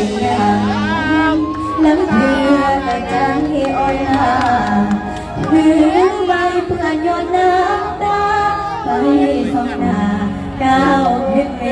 เป็อยางน้ำเพื่อแต่ใจอ่อนล้าพื้ใบเพื่อนยนน้ำตาไปสองนาก้าวขึ้นเว